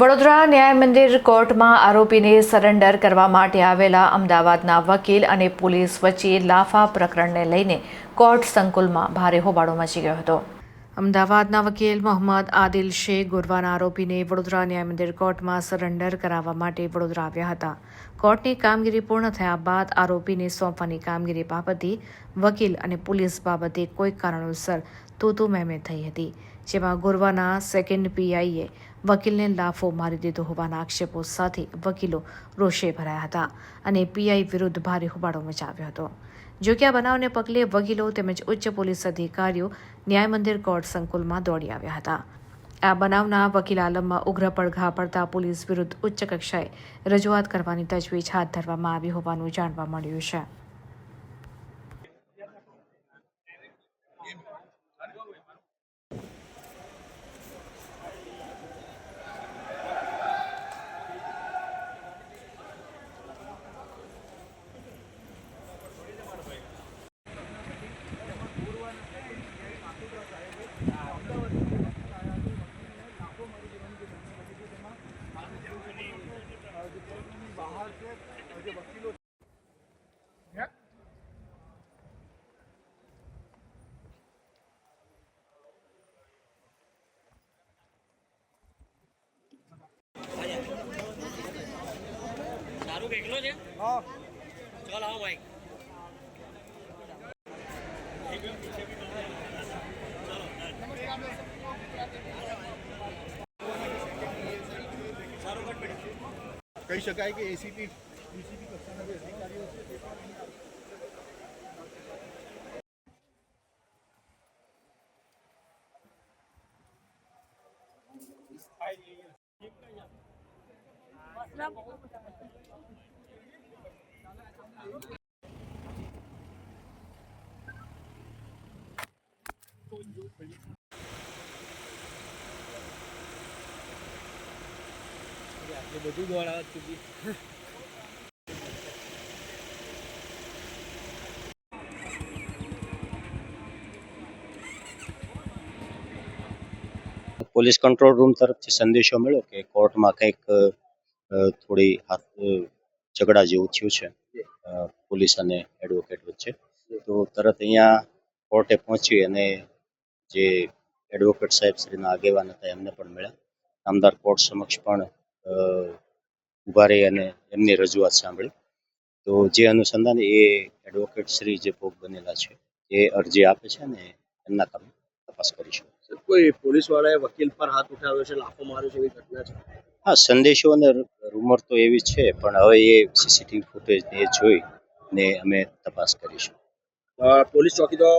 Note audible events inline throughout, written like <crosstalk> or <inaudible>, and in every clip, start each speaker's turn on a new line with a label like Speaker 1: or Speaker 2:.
Speaker 1: વડોદરા ન્યાય મંદિર કોર્ટમાં આરોપીને સરેન્ડર કરવા માટે આવેલા અમદાવાદના વકીલ અને પોલીસ વચ્ચે લાફા પ્રકરણને લઈને કોર્ટ સંકુલમાં ભારે હોબાળો મચી ગયો હતો. અમદાવાદના વકીલ મોહમ્મદ આદિલ શેખ ગુરવાના આરોપીને વડોદરા ન્યાય મંદિર કોર્ટમાં સરેન્ડર કરાવવા માટે વડોદરા આવ્યા હતા. કોર્ટની કામગીરી પૂર્ણ થયા બાદ આરોપીને સોંપવાની કામગીરી બાબતે વકીલ અને પોલીસ બાબતે કોઈ કારણોસર તૂતુ મહેમે થઈ હતી, જેમાં ગુરવાના સેકન્ડ પીઆઈએ વકીલને લાફો મારી દીધો હોવાના આક્ષેપો સાથે વકીલો રોષે ભરાયા હતા અને પીઆઈ વિરુદ્ધ ભારે હોબાળો મચાવ્યો હતો. જો કે આ બનાવને પગલે વકીલો તેમજ ઉચ્ચ પોલીસ અધિકારીઓ ન્યાય મંદિર કોર્ટ સંકુલમાં દોડી આવ્યા હતા. આ બનાવના વકીલ આલમમાં ઉગ્ર પડઘા પડતા પોલીસ વિરુદ્ધ ઉચ્ચ કક્ષાએ રજૂઆત કરવાની તજવીજ હાથ ધરવામાં આવી હોવાનું જાણવા મળ્યું છે.
Speaker 2: શાહરૂખ એકલો છે? ચાલ આવો ભાઈ
Speaker 3: કહી શકાય કે એસીપી ડીસીપી કક્ષાના જે અધિકારીઓ છે તે પણ
Speaker 2: બધું દોડ આવત સુધી
Speaker 4: પોલીસ કંટ્રોલ રૂમ તરફથી સંદેશો મળ્યો કે કોર્ટમાં કંઈક થોડી હાથ ઝઘડા જેવું થયું છે. પોલીસ અને એડવોકેટ વચ્ચે. તો તરત અહીંયા કોર્ટે પહોંચી અને જે એડવોકેટ સાહેબ શ્રીના આગેવાન હતા એમને પણ મળ્યા. નામદાર કોર્ટ સમક્ષ પણ ઊભા રહી અને એમની રજૂઆત સાંભળી. તો જે અનુસંધાન એ એડવોકેટ શ્રી જે ભોગ બનેલા છે એ અરજી આપે છે અને એમના કામે તપાસ કરીશું.
Speaker 2: કોઈ પોલીસ વાળાએ વકીલ પર હાથ ઉઠાવ્યો છે લાફો માર્યો છે એવી ઘટના છે?
Speaker 4: હા સંદેશો અને રૂમર તો એવી છે પણ હવે એ સીસીટીવી ફૂટેજ એ જોઈ ને અમે તપાસ કરીશું.
Speaker 2: પોલીસ ચોકી તો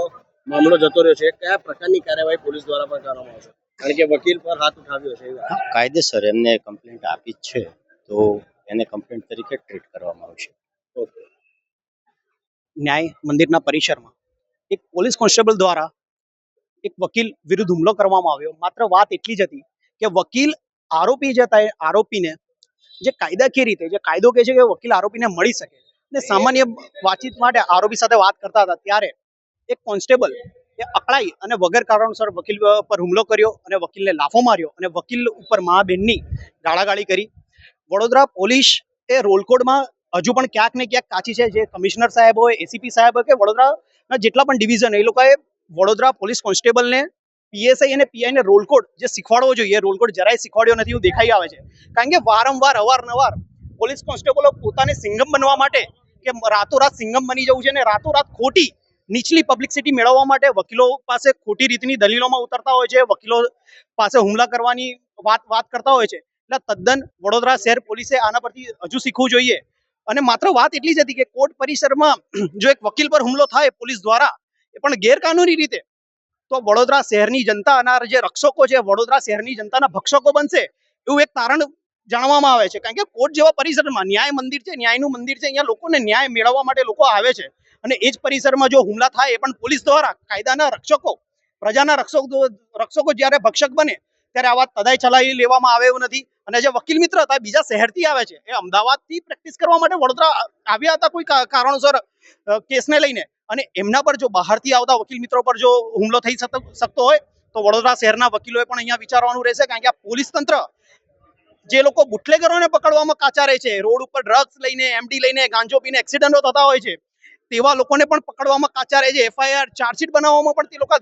Speaker 2: મામલો જતો રહ્યો છે. કયા પ્રકારની કાર્યવાહી પોલીસ દ્વારા પણ કરવામાં આવશે? કારણ કે વકીલ પર હાથ ઉઠાવ્યો છે
Speaker 4: કાયદેસર એમને કમ્પ્લેન્ટ આપી જ છે તો એને કમ્પ્લેન્ટ તરીકે ટ્રીટ કરવામાં આવશે.
Speaker 5: ન્યાય મંદિરના પરિસરમાં એક પોલીસ કોન્સ્ટેબલ દ્વારા એક વકીલ વિરુદ્ધ હુમલો કરવામાં આવ્યો. માત્ર વાત એટલી જ હતી કે વકીલ આરોપી જે આરોપીને જે કાયદાકીય રીતે જે કાયદો કહે છે કે વકીલ આરોપીને મળી શકે ને સામાન્ય વાતચીત માટે આરોપી સાથે વાત કરતા હતા ત્યારે એક કોન્સ્ટેબલ એ અકળાઈ અને વગર કારણોસર વકીલ પર હુમલો કર્યો અને વકીલને લાફો માર્યો અને વકીલ ઉપર મા બહેનની ગાળાગાળી કરી. વડોદરા પોલીસ એ રોલકોડમાં હજુ પણ ક્યાંક ને ક્યાંક કાચી છે. જે કમિશનર સાહેબ હોય એસીપી સાહેબ હોય કે વડોદરાના જેટલા પણ ડિવિઝન, એ લોકોએ વડોદરા પોલીસ કોન્સ્ટેબલને પીએસઆઈ અને પીઆઈને રોલકોડ જે શીખવાડવો જોઈએ રોલકોડ જરાય શીખવાડ્યો નથી, એવું દેખાઈ આવે છે. કારણ કે વારંવાર, અવારનવાર પોલીસ કોન્સ્ટેબલો પોતાને સિંગમ બનવા માટે, કે રાતોરાત સિંગમ બની જવું છે અને રાતોરાત ખોટી નીચલી પબ્લિસિટી મેળવવા માટે વકીલો પાસે ખોટી રીતની દલીલોમાં ઉતરતા હોય છે, વકીલો પાસે હુમલા કરવાની વાત વાત કરતા હોય છે. એટલે તદ્દન વડોદરા શહેર પોલીસે આના પરથી હજુ શીખવું જોઈએ. અને માત્ર વાત એટલી જ હતી કે કોર્ટ પરિસરમાં <clears throat> જો એક વકીલ પર હુમલો થાય પોલીસ દ્વારા, એ પણ ગેરકાનૂની રીતે, તો વડોદરા શહેરની જનતા અને જે રક્ષકો છે, વડોદરા શહેરની જનતાના ભક્ષકો બનશે એવું એક તારણ જાણવામાં આવે છે. કારણ કે કોર્ટ જેવા પરિસરમાં ન્યાય મંદિર છે, ન્યાયનું મંદિર છે, અહીંયા લોકોને ન્યાય મેળવવા માટે લોકો આવે છે. અને એ જ પરિસરમાં જો હુમલા થાય એ પણ પોલીસ દ્વારા કાયદાના રક્ષકો, પ્રજાના રક્ષકો રક્ષકો જ્યારે ભક્ષક બને, ત્યારે આવા તદાય ચલાવી લેવામાં આવે એવું નથી. અને જે વકીલ મિત્ર હતા બીજા શહેરથી આવે છે. એ અમદાવાદથી પ્રેક્ટિસ કરવા માટે વડોદરા આવ્યા હતા કોઈ કારણોસર કેસને લઈને. અને એમના પર જો બહારથી આવતા વકીલ મિત્રો પર જો હુમલો થઈ શકતો હોય, તો વડોદરા શહેરના વકીલોએ પણ અહીંયા વિચારવાનું રહેશે. કારણ કે આ પોલીસ તંત્ર જે લોકો બુટલેગરોને પકડવામાં કાચા રહે છે રોડ ઉપર ડ્રગ્સ લઈને એમડી લઈને ગાંજો પીને એક્સિડન્ટો થતા હોય છે તેવા લોકોને પણ પકડવામાં કાચા રહે છે. એફઆઈઆર ચાર્જશીટ બનાવવામાં પણ તે લોકો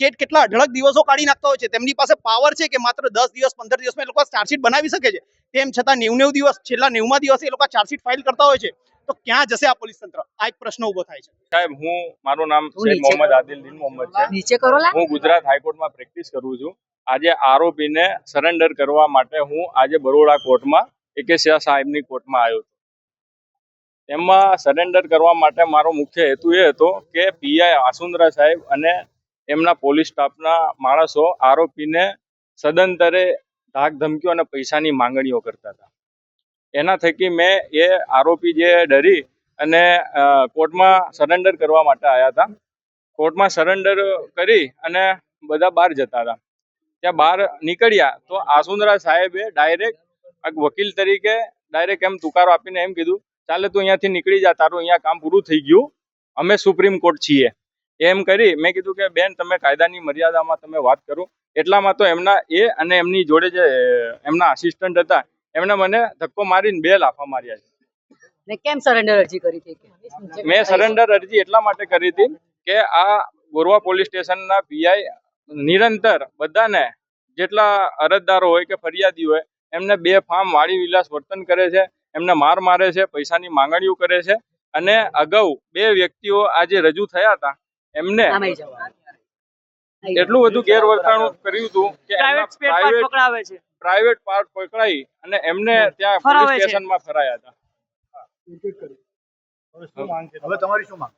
Speaker 5: કેટ કેટલા અઢળક દિવસો કાઢી નાખતા હોય છે. તેમની પાસે પાવર છે કે માત્ર દસ દિવસ પંદર દિવસમાં એ લોકો ચાર્જશીટ બનાવી શકે છે? તેમ છતાં નેવું નેવું દિવસ છેલ્લા નેવમાં દિવસે એ લોકો ચાર્જશીટ ફાઇલ કરતા હોય છે. તો ક્યાં જશે આ પોલીસ તંત્ર? આ એક પ્રશ્ન ઊભો થાય છે.
Speaker 6: સાહેબ હું મારું નામ મોહમ્મદ આદિલ દિન મોહમ્મદ છે. હું ગુજરાત હાઈકોર્ટમાં પ્રેક્ટિસ કરું છું. આજે આરોપીને સરેન્ડર કરવા માટે હું આજે બરોડા કોર્ટમાં એકેશિયા સાહેબની કોર્ટમાં આવ્યો હતો એમાં સરેન્ડર કરવા માટે મારો મુખ્ય હેતુ એ હતો કે પીઆઈ આસુંદરા સાહેબ અને એમના પોલીસ સ્ટાફના માણસો આરોપીને સદંતરે ધાક ધમકીઓ અને પૈસાની માંગણીઓ કરતા હતા. એના થકી મેં એ આરોપી જે ડરી અને કોર્ટમાં સરેન્ડર કરવા માટે આવ્યા હતા. કોર્ટમાં સરેન્ડર કરી અને બધા બહાર જતા હતા. ત્યાં બહાર નીકળ્યા તો આસુંદરા સાહેબે ડાયરેક્ટ વકીલ તરીકે ડાયરેક્ટ એમ તુકારો આપીને એમ કીધું ચાલે તું અહીંયાથી નીકળી જા તારું અહીંયા કામ પૂરું થઈ ગયું. અમે સુપ્રીમ કોર્ટ છીએ. એમ કરી મેં કીધું કે બેન તમે કાયદાની મર્યાદામાં તમે વાત કરો. એટલામાં તો એમના એ અને એમની જોડે જે એમના આસિસ્ટન્ટ હતા એમણે મને ધક્કો મારીને બે લાફા માર્યા છે.
Speaker 7: ને કેમ સરેન્ડર અરજી કરી હતી
Speaker 6: મેં સરેન્ડર અરજી એટલા માટે કરી હતી કે આ ગોરવા પોલીસ સ્ટેશનના પીઆઈ નિરંતર બધાને જેટલા અરજદારો હોય કે ફરિયાદી હોય એમને બે ફાર્મ વાળી વિલાસ વર્તન કરે છે એમને માર મારે છે પૈસાની માંગણીઓ કરે છે અને અગાઉ બે વ્યક્તિઓ આજે રજૂ થયા હતા એમને એટલું બધું ગેરવર્તણૂક કર્યું હતું કે
Speaker 7: પ્રાઇવેટ પાર્ટ
Speaker 6: પ્રાઇવેટ
Speaker 7: પકડાવે છે.
Speaker 6: પ્રાઇવેટ પાર્ટ પકડાઈ અને એમને ત્યાં પોલીસ સ્ટેશનમાં ફરાયા હતા.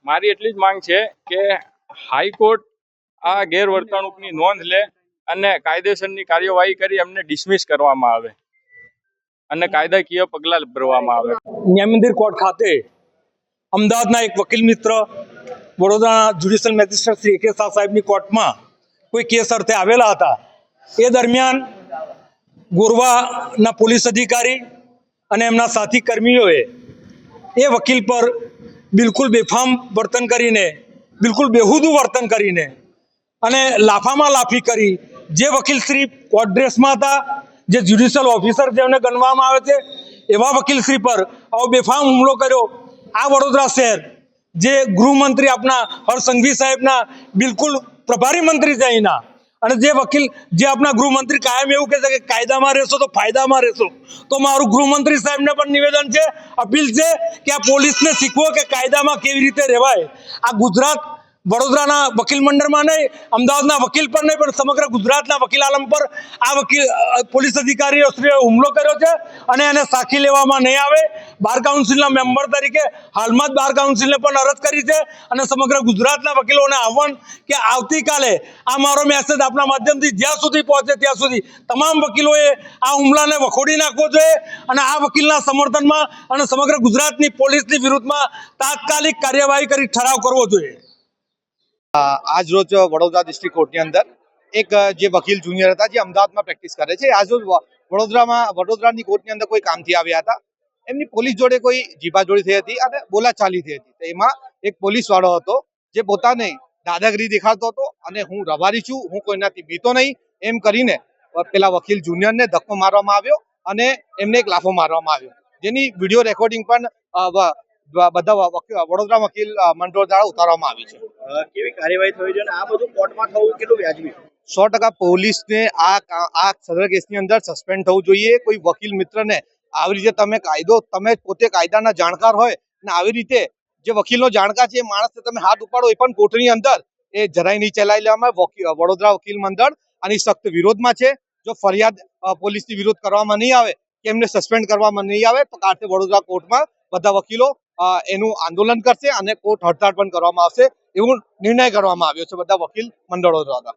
Speaker 6: મારી એટલી જ માંગ છે કે હાઈકોર્ટ આ ગેરવર્તણૂકની નોંધ લે અને કાયદેસરની કાર્યવાહી કરી એમને ડિસમિસ કરવામાં આવે. અને કાયદાકીય પગલાં ભરવામાં આવે.
Speaker 8: ન્યાયમંદિર કોર્ટ ખાતે અમદાવાદના એક વકીલ મિત્ર, વડોદરાના જ્યુડિશિયલ મેજિસ્ટ્રેટ શ્રી એકે શાહ સાહેબની કોર્ટમાં કોઈ કેસ અર્થે આવેલા હતા. એ દરમિયાન ગોરવાના પોલીસ અધિકારી અને એમના સાથી કર્મીઓએ એ વકીલ પર બિલકુલ બેફામ વર્તન કરીને, બિલકુલ બેહુદું વર્તન કરીને અને લાફામાં લાફી કરી. જે વકીલ શ્રી કોર્ટ ડ્રેસમાં હતા, જે જ્યુડિશિયલ ઓફિસર જેમને ગણવામાં આવે છે, એવા વકીલ શ્રી પર આવો બેફામ હુમલો કર્યો. આ વડોદરા શહેર, જે ગૃહમંત્રી આપણા હર્ષ સંઘવી સાહેબના બિલકુલ પ્રભારી મંત્રી છે અહીંના. અને જે વકીલ, જે આપણા ગૃહમંત્રી કાયમ એવું કહે છે કે કાયદામાં રહેશો તો ફાયદામાં રહેશો. તો મારું ગૃહમંત્રી સાહેબને પણ નિવેદન છે, અપીલ છે કે આ પોલીસને શીખવો કે કાયદામાં કેવી રીતે રહેવાય. આ ગુજરાત વડોદરાના વકીલ મંડળમાં નહીં, અમદાવાદના વકીલ પર નહીં, પણ સમગ્ર ગુજરાતના વકીલ આલમ પર આ વકીલ પોલીસ અધિકારીઓ શ્રીએ હુમલો કર્યો છે અને એને સાખી લેવામાં નહીં આવે. બાર કાઉન્સિલના મેમ્બર તરીકે હાલમાં જ બાર કાઉન્સિલને પણ અરજ કરી છે અને સમગ્ર ગુજરાતના વકીલોને આહવાન કે આવતીકાલે આ મારો મેસેજ આપણા માધ્યમથી જ્યાં સુધી પહોંચે ત્યાં સુધી તમામ વકીલોએ આ હુમલાને વખોડી નાખવો જોઈએ અને આ વકીલના સમર્થનમાં અને સમગ્ર ગુજરાતની પોલીસની વિરુદ્ધમાં તાત્કાલિક કાર્યવાહી કરી ઠરાવ કરવો જોઈએ.
Speaker 3: આજ રોજ વડોદરા ડિસ્ટ્રિક્ટ કોર્ટની અંદર એક જે વકીલ જુનિયર હતા, જે અમદાવાદમાં પ્રેક્ટિસ કરે છે, આજ વડોદરામાં, વડોદરાની કોર્ટની અંદર કોઈ કામથી આવ્યા હતા. એમની પોલીસ જોડે કોઈ જીભાજોડી થઈ હતી અને બોલાચાલી થઈ હતી. એમાં એક પોલીસ વાળો હતો, જે પોતાને દાદાગીરી દેખાડતો હતો અને હું રબારી છું, હું કોઈનાથી બીતો નહીં. એમ કરીને પેલા વકીલ જુનિયરને ધક્કો મારવામાં આવ્યો અને એમને એક લાફો મારવામાં આવ્યો. જેની વીડિયો રેકોર્ડિંગ પણ બધા વડોદરા વકીલ મંડળ દ્વારા ઉતારવામાં આવી છે.
Speaker 2: કેવી કાર્યવાહી થવી જોઈએ આ બધું કોર્ટમાં થવું કેટલું વ્યાજબી?
Speaker 3: સો ટકા પોલીસને આ સદર કેસની અંદર સસ્પેન્ડ થવું જોઈએ. કોઈ વકીલ મિત્રને આવી રીતે તમે કાયદો, તમે પોતે કાયદાના જાણકાર હોય અને આવી રીતે જે વકીલનો જાણકાર છે એ માણસને તમે હાથ ઉપાડો એ પણ કોર્ટની અંદર, એ જરાય નહીં ચલાવી લેવામાં વડોદરા વકીલ મંડળ આની સખ્ત વિરોધમાં છે. જો ફરિયાદ પોલીસની વિરોધ કરવામાં નહીં આવે, કે એમને સસ્પેન્ડ કરવામાં નહીં આવે, તો કાલે વડોદરા કોર્ટમાં બધા વકીલો એનું આંદોલન કરશે અને કોર્ટ હડતાળ પણ કરવામાં આવશે, એવું નિર્ણય કરવામાં આવ્યો છે બધા વકીલ મંડળો દ્વારા.